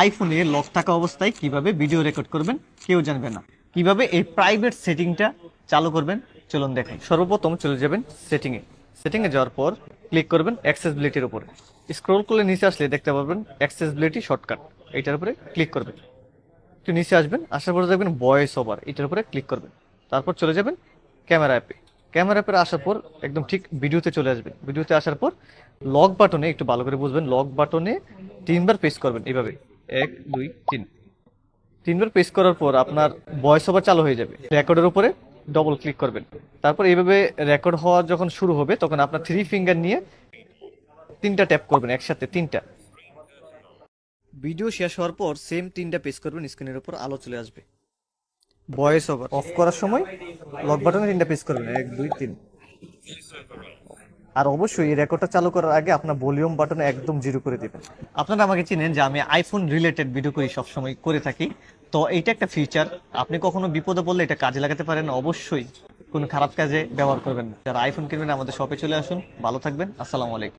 আইফোনে লক থাকা অবস্থায় কীভাবে ভিডিও রেকর্ড করবেন, কেউ জানবে না। কীভাবে এই প্রাইভেট সেটিংটা চালু করবেন, চলুন দেখেন সর্বপ্রথম চলে যাবেন সেটিংয়ে সেটিংয়ে যাওয়ার পর ক্লিক করবেন অ্যাক্সেসবিলিটির উপরে। স্ক্রল করলে নিচে আসলে দেখতে পারবেন অ্যাক্সেসবিলিটি শর্টকাট এইটার উপরে ক্লিক করবেন। একটু নিচে আসবেন, আসার পরে দেখবেন ভয়েস ওভার এটার উপরে ক্লিক করবেন। তারপর চলে যাবেন ক্যামেরা অ্যাপে ক্যামেরা অ্যাপে আসার পর একদম ঠিক ভিডিওতে চলে আসবেন। ভিডিওতে আসার পর লক বাটনে একটু ভালো করে বুঝবেন লক বাটনে তিনবার প্রেস করবেন, এইভাবে। এক, দুই, তিন। তিনবার প্রেস করার পর আপনার ভয়েস ওভার চালু হয়ে যাবে। রেকর্ডের উপরে ডবল ক্লিক করবেন। তারপর এইভাবে রেকর্ড হওয়া যখন শুরু হবে, তখন আপনার থ্রি ফিঙ্গার নিয়ে তিনটা ট্যাপ করবেন একসাথে, তিনটা। ভিডিও শেষ হওয়ার পর সেম তিনটা প্রেস করবেন স্ক্রিনের উপর আলো চলে আসবে। ভয়েস ওভার অফ করার সময় লক বাটনে তিনটা প্রেস করবেন, এক, দুই, তিন। আর অবশ্যই এই রেকর্ডটা চালু করার আগে আপনার ভলিউম বাটন একদম জিরো করে দিবেন। আপনারা আমাকে চিনেন যে আমি আইফোন রিলেটেড ভিডিও করি সবসময়, করে থাকি। তো এইটা একটা ফিচার আপনি কখনো বিপদে পড়লে এটা কাজে লাগাতে পারেন, অবশ্যই। কোনো খারাপ কাজে ব্যবহার করবেন যারা আইফোন কিনবেন, আমাদের শপে চলে আসুন। ভালো থাকবেন। আসসালামু আলাইকুম।